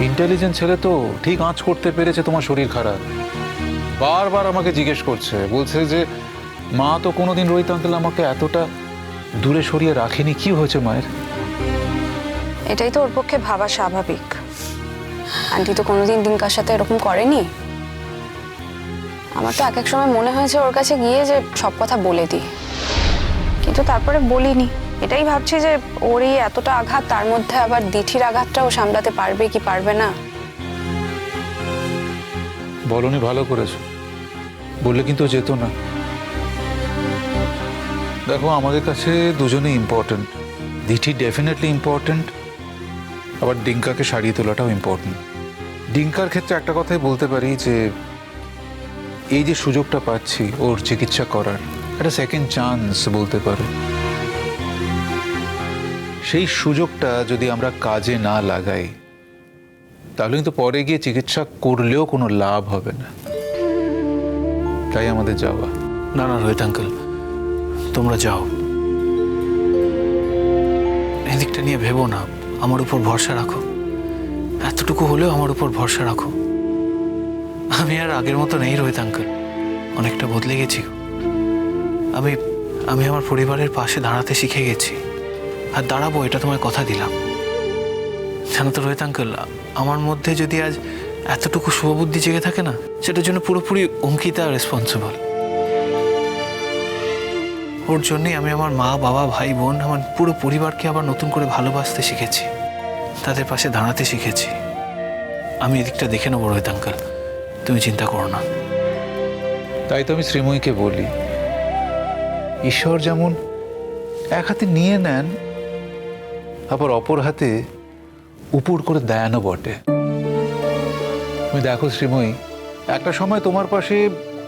Intelligent ছেলে তো ঠিক আঁচ করতে পেরেছে তোমার শরীর খারাপ। বারবার আমাকে জিজ্ঞেস করছে, বলছে যে, মা, তো কোনোদিন রোহিত আঙ্কেল আমাকে এতটা দূরে সরিয়ে রাখেনি, কি হয়েছে মায়ের? এটাই তো ওর পক্ষে ভাবা স্বাভাবিক। আন্টি তো কোনোদিন দিনকার সাথে এরকম করেনি। আমার তো এক এক সময় মনে হয়েছে ওর কাছে গিয়ে যে সব কথা বলে দিই। কিন্তু তারপরে বলিনি। এটাই ভাবছি যে ওর এই এতটা আঘাত, তার মধ্যে আবার দিঠির আঘাতটাও সামলাতে পারবে কি পারবে না? বলনি ভালো করেছ। বললে কিন্তু যেত না। দেখো, আমাদের কাছে দুজনেই ইম্পর্ট্যান্ট দিঠি ডেফিনেটলি ইম্পর্টেন্ট আবার ডিঙ্কাকে সারিয়ে তোলাটাও ইম্পর্টেন্ট ডিঙ্কার ক্ষেত্রে একটা কথাই বলতে পারি যে, এই যে সুযোগটা পাচ্ছি, ওর চিকিৎসা করার, একটা সেকেন্ড চান্স বলতে পারো। সেই সুযোগটা যদি আমরা কাজে না লাগাই, তাহলে কিন্তু পরে গিয়ে চিকিৎসা করলেও কোনো লাভ হবে না। তাই আমাদের যাওয়া। না না, রোহিত আঙ্কেল, তোমরা যাও। এদিকটা নিয়ে ভেবো না, আমার উপর ভরসা রাখো। এতটুকু হলেও আমার উপর ভরসা রাখো। আমি আর আগের মতো নেই, রোহিত আঙ্কেল। অনেকটা বদলে গেছি। আমি আমি আমার পরিবারের পাশে দাঁড়াতে শিখে গেছি। আর দাঁড়াবো, এটা তোমায় কথা দিলাম। জানো তো রোহিত আঙ্কেল, আমার মধ্যে যদি আজ এতটুকু শুভবুদ্ধি জেগে থাকে না, সেটার জন্য পুরোপুরি অঙ্কিতা রেসপন্সিবল ওর জন্যই আমি আমার মা, বাবা, ভাই, বোন, আমার পুরো পরিবারকে আবার নতুন করে ভালোবাসতে শিখেছি। তাদের পাশে দাঁড়াতে শিখেছি। আমি এদিকটা দেখে নেব রোহিত আঙ্কেল। তুমি চিন্তা করো না। তাই তো আমি শ্রীময়ীকে বলি, ঈশ্বর যেমন এক হাতে নিয়ে নেন আবার অপর হাতে উপর করে দেয়ানও বটে। তুমি দেখো শ্রীময়ী, একটা সময় তোমার পাশে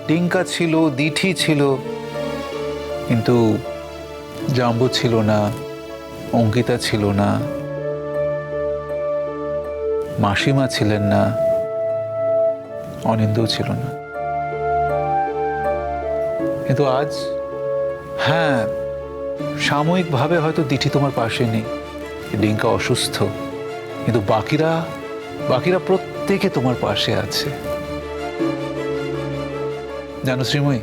টিঙ্কা ছিল, দিঠি ছিল, কিন্তু জাম্বু ছিল না, অঙ্কিতা ছিল না, মাসিমা ছিলেন না অনিন্দও ছিল না। কিন্তু আজ হ্যাঁ সাময়িকভাবে হয়তো দিঠি তোমার পাশে নেই। ডিঙ্কা অসুস্থ, কিন্তু বাকিরা বাকিরা প্রত্যেকে তোমার পাশে আছে। জানো শ্রীময়ী,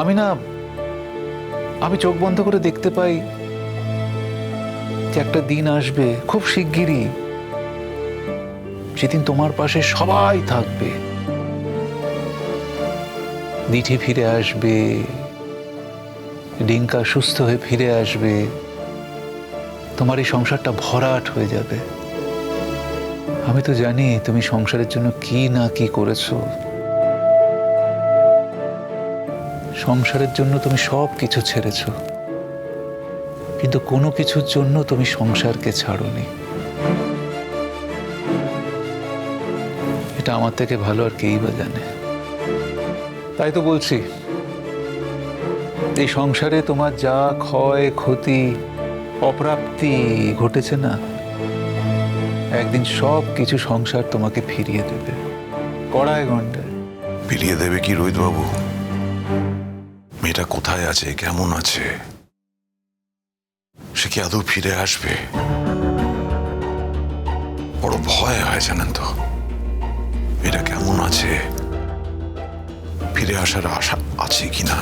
আমি না, আমি চোখ বন্ধ করে দেখতে পাই যে একটা দিন আসবে, খুব শিগগিরই সেদিন তোমার পাশে সবাই থাকবে। দিঠি ফিরে আসবে ডিঙ্কা সুস্থ হয়ে ফিরে আসবে। তোমার এই সংসারটা ভরাট হয়ে যাবে। আমি তো জানি তুমি সংসারের জন্য কি না কি করেছ। সংসারের জন্য তুমি সব কিছু ছেড়েছো। কিন্তু কোনো কিছুর জন্য তুমি সংসারকে ছাড়োনি। এটা আমার থেকে ভালো আর কেই বা জানে। তাই তো বলছি, এই সংসারে তোমার যা ক্ষয়, ক্ষতি অপ্রাপ্তি ঘটেছে না। একদিন সব কিছু সংসার তোমাকে ফিরিয়ে দেবে। কড়ায় ঘন্টায় ফিরিয়ে দেবে কি রোহিত বাবু মেয়েটা কোথায় আছে? কেমন আছে? সে কি আদৌ ফিরে আসবে? বড় ভয় হয় জানেন তো। মেয়েটা কেমন আছে? ফিরে আসার আশা আছে কিনা?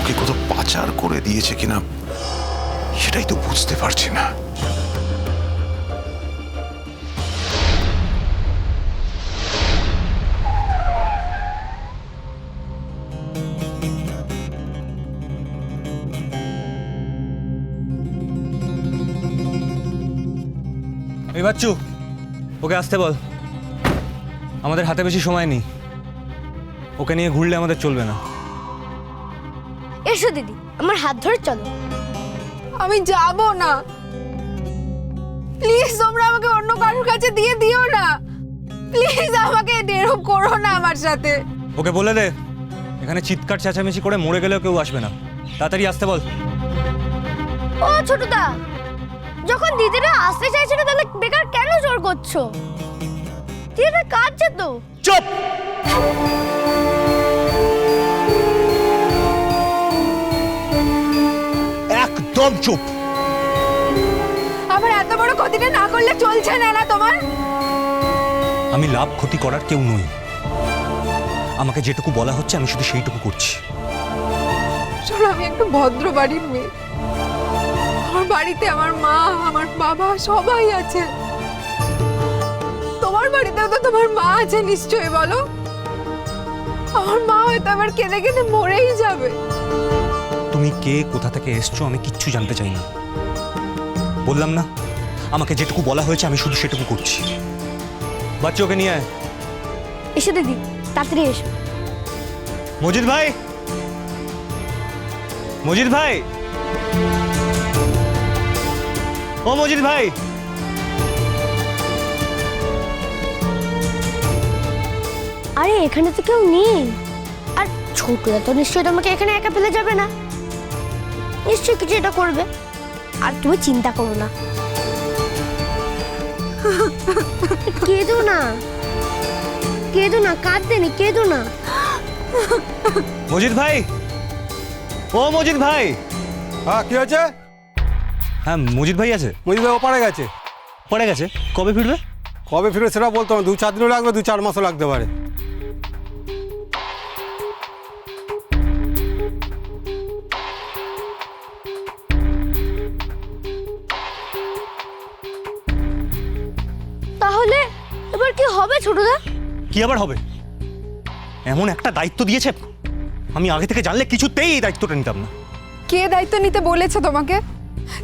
ওকে কোথাও পাচার করে দিয়েছে কিনা? সেটাই তো বুঝতে পারছি না। এই বাচ্চু ওকে আসতে বল। আমাদের হাতে বেশি সময় নেই। ওকে নিয়ে ঘুরলে আমাদের চলবে না। এসো দিদি আমার হাত ধরে চলো। আমি যাব না। প্লিজ তোমরা আমাকে অন্য কারোর কাছে দিয়ে দিও না। প্লিজ আমাকে এরকম করো না আমার সাথে। ওকে বলে দে। এখানে চিৎকার চেঁচামেচি করে মরে গেলেও কেউ আসবে না। তাড়াতাড়ি আসতে বল। ও ছোটদা যখন দিদিরা আসতে চাইছিল তাহলে বেকার কেন জোর করছ? দিদিরা কাঁদছে তো। চুপ! একদম চুপ। আমার এত বড় ক্ষতিটা না করলে চলছে না না তোমার? আমি লাভ ক্ষতি করার কেউ নই। আমাকে যেটুকু বলা হচ্ছে আমি শুধু সেইটুকু করছি। শোনো আমি একটু ভদ্র বাড়ির মেয়ে। আমার বাড়িতে আমার মা আমার বাবা সবাই আছে। তোমার বাড়িতেও তো তোমার মা আছে নিশ্চয়ই বলো। আমার মা হয়তো আবার কেঁদে কেঁদে মরেই যাবে। তুমি কে কোথা থেকে এসছো আমি কিচ্ছু জানতে চাই না। বললাম না আমাকে যেটুকু বলা হয়েছে আমি শুধু সেটুকু করছি। বাচ্চা ওকে নিয়ে আয়। এসো দিদি তাড়াতাড়ি এসো। মজিদ ভাই! মজিদ ভাই! ও মজিদ ভাই! আরে এখানে তো কেউ নেই। আর ছোটদা তো নিশ্চয়ই তোমাকে এখানে একা ফেলে যাবে না। নিশ্চয়ই কিছু এটা করবে। আর তুমি চিন্তা করো না। কেঁদো না। কেঁদো না কাঁদতে নেই কেঁদো না। মজিদ ভাই? ও মজিদ ভাই। হ্যাঁ কি হয়েছে? হ্যাঁ মজিদ ভাই আছে। মজিদ ভাই ওপারে গেছে। পড়ে গেছে। কবে ফিরবে? কবে ফিরবে সেটা বলতো না। দু চার দিনও লাগবে দু চার মাসও লাগতে পারে। কি আবার হবে? এমন একটা দায়িত্ব দিয়েছে আমি আগে থেকে জানলে কিছুতেই এই দায়িত্বটা নিতাম না। কে দায়িত্ব নিতে বলেছে তোমাকে?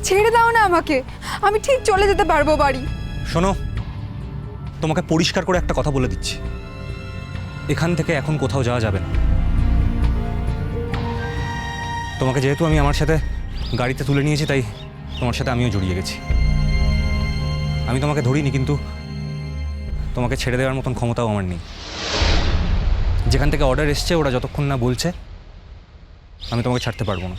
ছেড়ে দাও না আমাকে। আমি ঠিক চলে যেতে পারব বাড়ি। শোনো তোমাকে পরিষ্কার করে একটা কথা বলে দিচ্ছি। এখান থেকে এখন কোথাও যাওয়া যাবে না। তোমাকে যেহেতু আমি আমার সাথে গাড়িতে তুলে নিয়েছি তাই তোমার সাথে আমিও জড়িয়ে গেছি। আমি তোমাকে ধরিনি কিন্তু তোমাকে ছেড়ে দেওয়ার মতন ক্ষমতাও আমার নেই। যেখান থেকে অর্ডার এসছে, ওরা যতক্ষণ না বলছে, আমি তোমাকে ছাড়তে পারব না।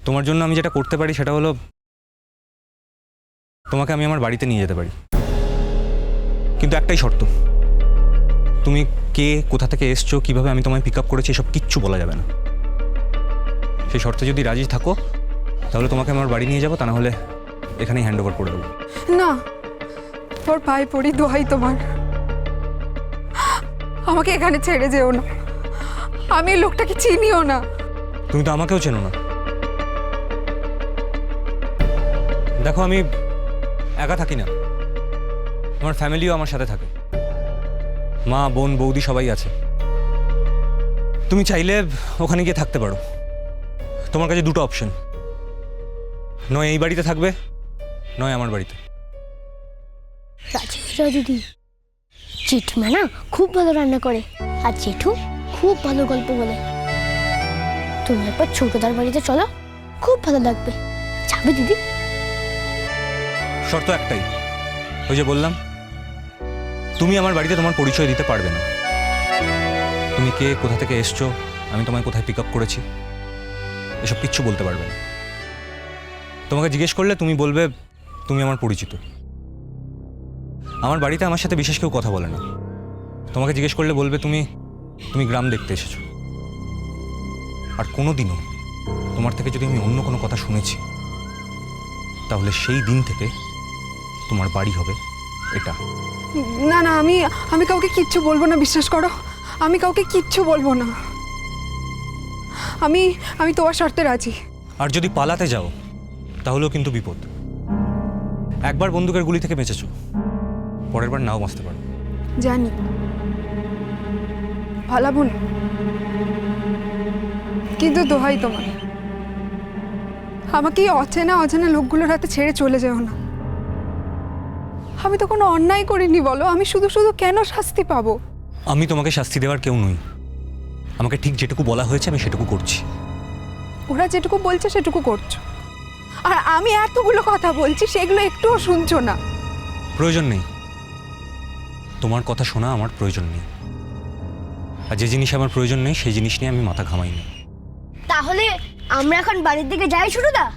তোমার জন্য আমি যেটা করতে পারি সেটা হলো, তোমাকে আমি আমার বাড়িতে নিয়ে যেতে পারি। কিন্তু একটাই শর্ত, তুমি কে, কোথা থেকে এসছো, কীভাবে আমি তোমায় পিক আপ করেছি, এসব কিচ্ছু বলা যাবে না। সেই শর্তে যদি রাজি থাকো, তাহলে তোমাকে আমার বাড়ি নিয়ে যাব, তা না হলে এখানেই হ্যান্ড ওভার করে দেবো। না তোর পায়ে পড়ি দোহাই তোমার। আমাকে এখানে ছেড়ে যেও না। আমি লোকটাকে চিনিও না। তুমি তো আমাকেও চেনো না। দেখো, আমি একা থাকি না। আমার ফ্যামিলিও আমার সাথে থাকে। মা, বোন, বৌদি সবাই আছে। তুমি চাইলে ওখানে গিয়ে থাকতে পারো। তোমার কাছে দুটো অপশন নয় এই বাড়িতে থাকবে, নয় আমার বাড়িতে। রাজেন্দ্র দিদি। জেঠুমা না খুব ভালো রান্না করে। আর জেঠু খুব ভালো গল্প বলে। তুমি একবার ছোটদার বাড়িতে চলো, খুব ভালো লাগবে। যাবে দিদি। শর্ত একটাই। ওই যে বললাম, তুমি আমার বাড়িতে তোমার পরিচয় দিতে পারবে না। তুমি কে, কোথা থেকে এসছো, আমি তোমায় কোথায় পিক আপ করেছি, এসব কিচ্ছু বলতে পারবে না। তোমাকে জিজ্ঞেস করলে তুমি বলবে, তুমি আমার পরিচিত। আমার বাড়িতে আমার সাথে বিশেষ কেউ কথা বলে না। তোমাকে জিজ্ঞেস করলে বলবে তুমি তুমি গ্রাম দেখতে এসেছ। আর কোনো দিনও তোমার থেকে যদি আমি অন্য কোনো কথা শুনেছি তাহলে সেই দিন থেকে তোমার বাড়ি হবে এটা। না না আমি আমি কাউকে কিচ্ছু বলব না বিশ্বাস করো। আমি কাউকে কিচ্ছু বলব না। আমি আমি তোমার শর্তে রাজি। আর যদি পালাতে যাও তাহলেও কিন্তু বিপদ। একবার বন্দুকের গুলি থেকে বেঁচেছো। পরের বার নাও বাঁচতে পারো। জানি। ভালাবো না কিন্তু দোহাই তোমার। আমাকে এই অচেনা অজানা লোকগুলোর হাতে ছেড়ে চলে যেও না। আমি তো কোনো অন্যায় করিনি বলো। আমি শুধু শুধু কেন শাস্তি পাবো? আমি তোমাকে শাস্তি দেওয়ার কেউ নই। আমাকে ঠিক যেটুকু বলা হয়েছে আমি সেটুকু করছি। ওরা যেটুকু বলছে সেটুকু করছ। আর আমি এতগুলো কথা বলছি সেগুলো একটুও শুনছো না। প্রয়োজন নেই। তোমার কথা শোনা আমার প্রয়োজন নেই। আর যে জিনিস আমার প্রয়োজন নেই, সেই জিনিস নিয়ে আমি মাথা ঘামাইনি। তাহলে আমরা এখন বাড়ির দিকে যাই ছোটদা